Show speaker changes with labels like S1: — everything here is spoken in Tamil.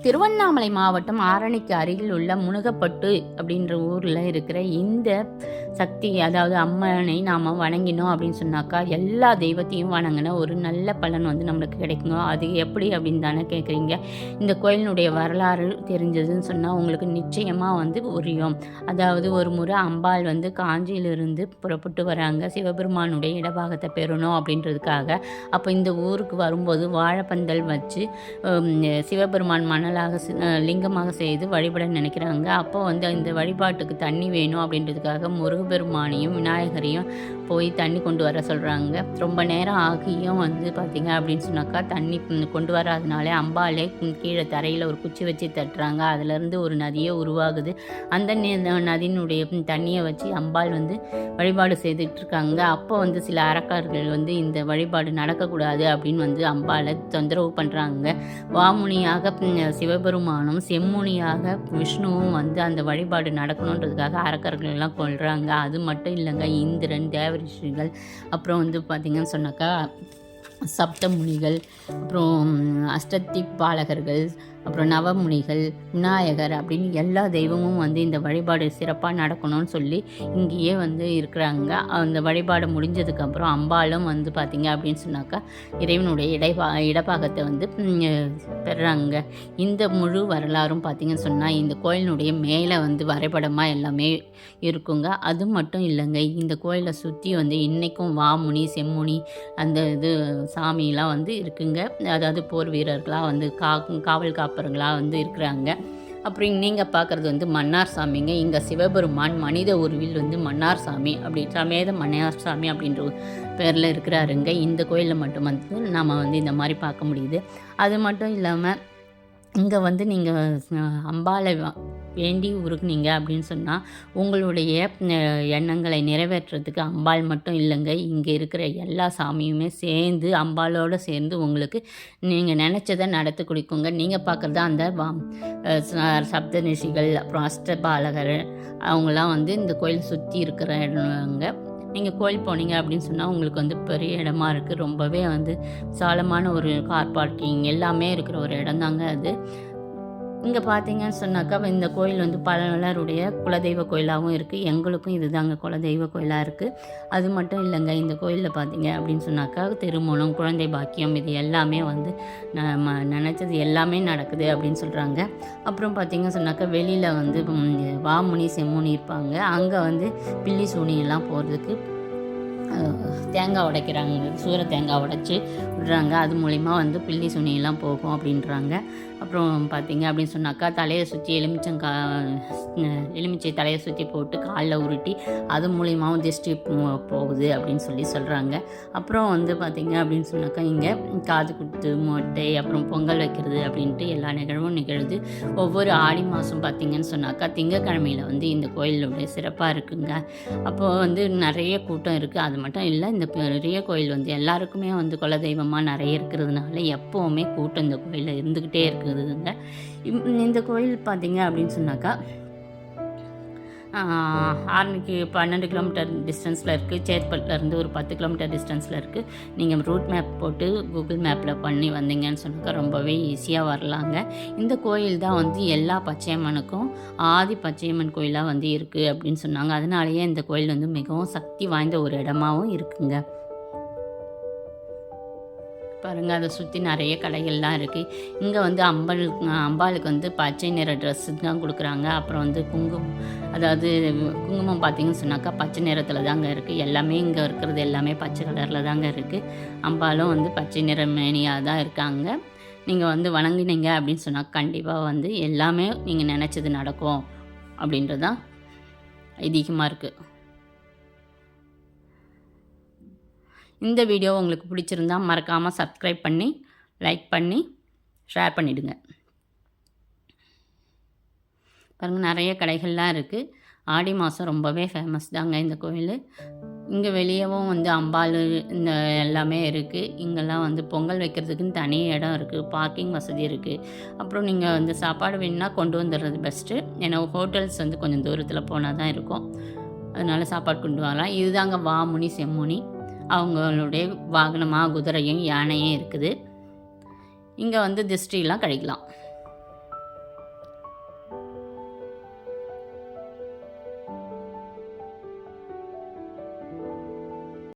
S1: திருவண்ணாமலை மாவட்டம் ஆரணிக்கு அருகில் உள்ள முனுகப்பட்டு அப்படின்ற ஊரில் இருக்கிற இந்த சக்தி அதாவது அம்மனை நாம் வணங்கினோம் அப்படின்னு சொன்னாக்கா எல்லா தெய்வத்தையும் வணங்கின ஒரு நல்ல பலன் வந்து நம்மளுக்கு கிடைக்குங்க. அது எப்படி அப்படின்னு தானே கேட்குறீங்க இந்த கோயிலினுடைய வரலாறு தெரிஞ்சதுன்னு சொன்னால் உங்களுக்கு நிச்சயமாக வந்து புரியும். அதாவது ஒரு முறை அம்பாள் வந்து காஞ்சியிலிருந்து புறப்பட்டு வராங்க. சிவபெருமானுடைய இடபாகத்தை பெறணும் அப்படின்றதுக்காக. அப்போ இந்த ஊருக்கு வரும்போது வாழைப்பந்தல் வச்சு சிவபெருமான் மணலாக லிங்கமாக செய்து வழிபட நினைக்கிறாங்க. அப்போ வந்து இந்த வழிபாட்டுக்கு தண்ணி வேணும் அப்படின்றதுக்காக முருகப்பெருமானையும் விநாயகரையும் போய் தண்ணி கொண்டு வர சொல்கிறாங்க ரொம்ப நேரம் ஆகியும் வந்து பார்த்திங்க அப்படின்னு சொன்னாக்கா தண்ணி கொண்டு வராதனாலே அம்பாலே கீழே தரையில் ஒரு குச்சி வச்சு தட்டுறாங்க. அதுலேருந்து ஒரு நதியே உருவாகுது. அந்த நதியினுடைய தண்ணியை வச்சு அம்பாள் வந்து வழிபாடு செய்துட்டு இருக்காங்க. அப்போ வந்து சில அரக்கர்கள் வந்து இந்த வழிபாடு நடக்கக்கூடாது அப்படின்னு வந்து அம்பாளை தொந்தரவு பண்ணுறாங்க வாமுனியாக சிவபெருமானும் செம்முனியாக விஷ்ணுவும் வந்து அந்த வழிபாடு நடக்கணுன்றதுக்காக அரக்கர்கள் எல்லாம் அது மட்டும் இல்லைங்க. இந்திரன் தேவரிஷிகள் அப்புறம் வந்து பார்த்திங்கன்னு சொன்னாக்கா சப்தமுனிகள் அப்புறம் அஷ்டத்தி பாலகர்கள் அப்புறம் நவமுனிகள் விநாயகர் அப்படின்னு எல்லா தெய்வமும் வந்து இந்த வழிபாடு சிறப்பாக நடக்கணும்னு சொல்லி இங்கேயே வந்து இருக்கிறாங்க. அந்த வழிபாடு முடிஞ்சதுக்கப்புறம் அம்பாலும் வந்து பார்த்திங்க அப்படின்னு சொன்னாக்கா இறைவனுடைய இடைபா இடப்பாகத்தை வந்து பெறாங்க. பெறுறாங்க இந்த முழு வரலாறும் பார்த்திங்கன்னு சொன்னால் இந்த கோயிலினுடைய மேலே வந்து வரைபடமாக எல்லாமே இருக்குங்க. அது மட்டும் இல்லைங்க. இந்த கோயிலை சுற்றி வந்து இன்றைக்கும் வாமுனி செம்முனி அந்த இது சாமிலாம் வந்து இருக்குங்க. அதாவது போர் வீரர்களாக வந்து கா காவல் காப்பருங்களாக வந்து இருக்கிறாங்க. அப்புறம் நீங்கள் பார்க்குறது வந்து மன்னார் சாமிங்க. இங்கே சிவபெருமான் மனித உருவில் வந்து மன்னார் சாமி அப்படி சமேத மன்னார் சாமி அப்படின்ற பேரில் இருக்கிறாருங்க. இந்த கோயிலில் மட்டும் வந்து நம்ம வந்து இந்த மாதிரி பார்க்க முடியுது. அது மட்டும் இல்லாமல் இங்கே வந்து நீங்கள் அம்பாளை வேண்டி உருகுனீங்க அப்படின்னு சொன்னால் உங்களுடைய எண்ணங்களை நிறைவேற்றுறதுக்கு அம்பாள் மட்டும் இல்லைங்க. இங்கே இருக்கிற எல்லா சாமியுமே சேர்ந்து அம்பாளோடு சேர்ந்து உங்களுக்கு நீங்கள் நினச்சதை நடத்தி கொடுக்குங்க. நீங்கள் பார்க்குறது அந்த வா- ச- அப்புறம் அஷ்டபாலகர் அவங்களாம் வந்து இந்த கோயில் சுற்றி இருக்கிற இடங்க நீங்கள் கோயில் போனீங்க அப்படின்னு சொன்னால் உங்களுக்கு வந்து பெரிய இடமா இருக்குது ரொம்பவே வந்து சாலமான ஒரு கார் பார்க்கிங் எல்லாமே இருக்கிற ஒரு இடம் தாங்க அது. இங்கே பார்த்தீங்கன்னு சொன்னாக்கா இந்த கோயில் வந்து பலருடைய குலதெய்வ கோயிலாகவும் இருக்குது எங்களுக்கும் இது தாங்க குலதெய்வ கோயிலாக இருக்குது அது மட்டும் இல்லைங்க இந்த கோயிலில் பார்த்தீங்க அப்படின்னு சொன்னாக்கா திருமணம் குழந்தை பாக்கியம் இது எல்லாமே வந்து நம்ம நினச்சது எல்லாமே நடக்குது அப்படின்னு சொல்கிறாங்க அப்புறம் பார்த்தீங்க சொன்னாக்கா வெளியில் வந்து வாமுனி செம்முனி இருப்பாங்க. அங்கே வந்து பில்லி சூனியெல்லாம் போகிறதுக்கு தேங்காய் உடைக்கிறாங்க. சூர தேங்காய் உடைச்சி விடுறாங்க. அது மூலிமா வந்து பில்லி சுனியெல்லாம் போகும் அப்படின்றாங்க. அப்புறம் பார்த்தீங்க அப்படின்னு சொன்னாக்கா தலையை சுற்றி எலுமிச்சங்கா எலுமிச்சை தலையை சுற்றி போட்டு காலில் உருட்டி அது மூலியமாகவும் திருஷ்டி போ- போகுது அப்படின்னு சொல்லி சொல்கிறாங்க அப்புறம் வந்து பார்த்தீங்க அப்படின்னு சொன்னாக்கா இங்கே காது குத்து மொட்டை அப்புறம் பொங்கல் வைக்கிறது அப்படின்ட்டு எல்லா நிகழ்வும் நிகழுது. ஒவ்வொரு ஆடி மாதம் பார்த்தீங்கன்னு சொன்னாக்கா திங்கக்கிழமையில் வந்து இந்த கோயிலுடைய சிறப்பாக இருக்குங்க. அப்போது வந்து நிறைய கூட்டம் இருக்குது அது மட்டும் இல்லை இந்த பெரிய கோயில் வந்து எல்லாருக்குமே வந்து குலதெய்வமாக நிறைய இருக்கிறதுனால எப்போவுமே கூட்டம் இந்த கோயிலில் இருந்துக்கிட்டே இருக்குது இருக்குதுங்க இம்- இந்த கோயில் பார்த்தீங்க அப்படின்னு சொன்னாக்கா ஆறுக்கு பன்னெண்டு கிலோமீட்டர் டிஸ்டன்ஸில் இருக்குது சேத்பட்லேருந்து ஒரு பத்து கிலோமீட்டர் டிஸ்டன்ஸில் இருக்குது நீங்கள் ரூட் மேப் போட்டு கூகுள் மேப்பில் பண்ணி வந்தீங்கன்னு சொன்னாக்கா ரொம்பவே ஈஸியாக வரலாங்க. இந்த கோயில் தான் வந்து எல்லா பச்சையம்மனுக்கும் ஆதி பச்சையம்மன் கோயிலாக வந்து இருக்குது அப்படின்னு சொன்னாங்க. அதனாலேயே இந்த கோயில் வந்து மிகவும் சக்தி வாய்ந்த ஒரு இடமாவும் இருக்குங்க. பாருங்கள் அதை சுற்றி நிறைய கடைகள்லாம் இருக்குது இங்கே வந்து அம்பாள் அம்பாளுக்கு வந்து பச்சை நிற ட்ரெஸ்ஸு தான் கொடுக்குறாங்க. அப்புறம் வந்து குங்குமம் அதாவது குங்குமம் பார்த்திங்கன்னு சொன்னாக்கா பச்சை நிறத்தில் தாங்க இருக்குது எல்லாமே இங்கே இருக்கிறது எல்லாமே பச்சை கலரில் தாங்க இருக்குது அம்பாலும் வந்து பச்சை நிற மேனியாக தான் இருக்காங்க. நீங்கள் வந்து வணங்கினீங்க அப்படின்னு சொன்னால் கண்டிப்பாக வந்து எல்லாமே நீங்கள் நினச்சது நடக்கும் அப்படின்றது தான் ஐதீகமாக இருக்குது இந்த வீடியோ உங்களுக்கு பிடிச்சிருந்தா மறக்காமல் சப்ஸ்கிரைப் பண்ணி லைக் பண்ணி ஷேர் பண்ணிவிடுங்க பாருங்கள் நிறைய கடைகள்லாம் இருக்குது ஆடி மாதம் ரொம்பவே ஃபேமஸ் தாங்க இந்த கோயில். இங்கே வெளியவும் வந்து அம்பாள் இந்த எல்லாமே இருக்குது இங்கெல்லாம் வந்து பொங்கல் வைக்கிறதுக்குன்னு தனி இடம் இருக்குது பார்க்கிங் வசதி இருக்குது அப்புறம் நீங்கள் வந்து சாப்பாடு வேணும்னா கொண்டு வந்துடுறது பெஸ்ட்டு ஏன்னா ஹோட்டல்ஸ் வந்து கொஞ்சம் தூரத்தில் போனால் தான் இருக்கும். அதனால் சாப்பாடு கொண்டு வரலாம். இதுதாங்க வாமுனி செம்முனி. அவங்களுடைய வாகனமாக குதிரையும் யானையும் இருக்குது. இங்கே வந்து திருஷ்டிலாம் கழிக்கலாம்.